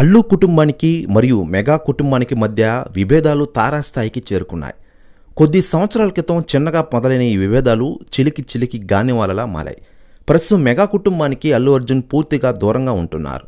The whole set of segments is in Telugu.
అల్లు కుటుంబానికి మరియు మెగా కుటుంబానికి మధ్య విభేదాలు తారాస్థాయికి చేరుకున్నాయి. కొద్ది సంవత్సరాల క్రితం చిన్నగా మొదలైన ఈ విభేదాలు చిలికి చిలికి గానివాలలా మారాయి. ప్రస్తుతం మెగా కుటుంబానికి అల్లు అర్జున్ పూర్తిగా దూరంగా ఉంటున్నారు.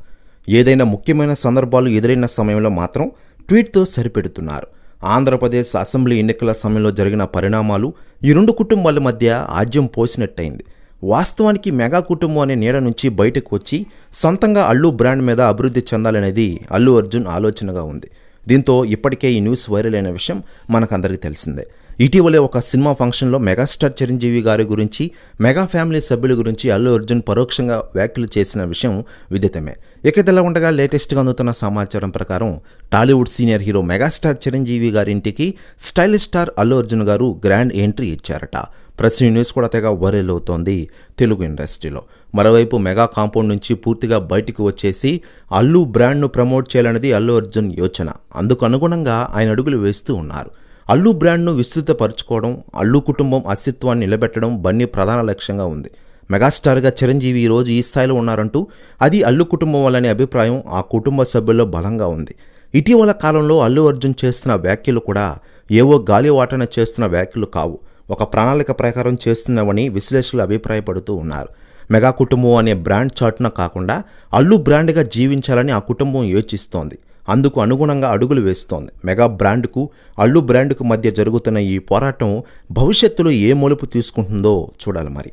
ఏదైనా ముఖ్యమైన సందర్భాలు ఎదురైన సమయంలో మాత్రం ట్వీట్తో సరిపెడుతున్నారు. ఆంధ్రప్రదేశ్ అసెంబ్లీ ఎన్నికల సమయంలో జరిగిన పరిణామాలు ఈ రెండు కుటుంబాల మధ్య ఆజ్యం పోసినట్టయింది. వాస్తవానికి మెగా కుటుంబం అనే నీడ నుంచి బయటకు వచ్చి సొంతంగా అల్లు బ్రాండ్ మీద అభివృద్ధి చెందాలనేది అల్లు అర్జున్ ఆలోచనగా ఉంది. దీంతో ఇప్పటికే ఈ న్యూస్ వైరల్ అయిన విషయం మనకందరికీ తెలిసిందే. ఇటీవలే ఒక సినిమా ఫంక్షన్లో మెగాస్టార్ చిరంజీవి గారి గురించి మెగా ఫ్యామిలీ సభ్యుల గురించి అల్లు అర్జున్ పరోక్షంగా వ్యాఖ్యలు చేసిన విషయం విదితమే. ఇక ఉండగా లేటెస్ట్గా అందుతున్న సమాచారం ప్రకారం Tollywood senior hero megastar Chiranjeevi గారి ఇంటికి stylish star Allu Arjun garu grand entry ఇచ్చారట. ప్రెస్ న్యూస్ కూడా తెగ వైరల్ అవుతోంది తెలుగు ఇండస్ట్రీలో. మరోవైపు మెగా కాంపౌండ్ నుంచి పూర్తిగా బయటికి వచ్చేసి అల్లు బ్రాండ్ను ప్రమోట్ చేయాలన్నది అల్లు అర్జున్ యోచన. అందుకు అనుగుణంగా ఆయన అడుగులు వేస్తూ ఉన్నారు. అల్లు బ్రాండ్ను విస్తృతపరచుకోవడం అల్లు కుటుంబం అస్తిత్వాన్ని నిలబెట్టడం బన్నీ ప్రధాన లక్ష్యంగా ఉంది. మెగాస్టార్గా చిరంజీవి ఈరోజు రోజు ఈ స్థాయిలో ఉన్నారంటూ అది అల్లు కుటుంబం వల్లనే అభిప్రాయం ఆ కుటుంబ సభ్యుల్లో బలంగా ఉంది. ఇటీవల కాలంలో అల్లు అర్జున్ చేస్తున్న వ్యాఖ్యలు కూడా ఏవో గాలివాటన చేస్తున్న వ్యాఖ్యలు కావు. ఒక ప్రణాళిక ప్రకారం చేస్తున్నవని విశ్లేషకులు అభిప్రాయపడుతూ ఉన్నారు. మెగా కుటుంబం అనే బ్రాండ్ చాటున కాకుండా అల్లు బ్రాండ్గా జీవించాలని ఆ కుటుంబం యోచిస్తోంది. అందుకు అనుగుణంగా అడుగులు వేస్తోంది. మెగా బ్రాండ్కు అల్లు బ్రాండ్కు మధ్య జరుగుతున్న ఈ పోరాటం భవిష్యత్తులో ఏ మలుపు తీసుకుంటుందో చూడాలి మరి.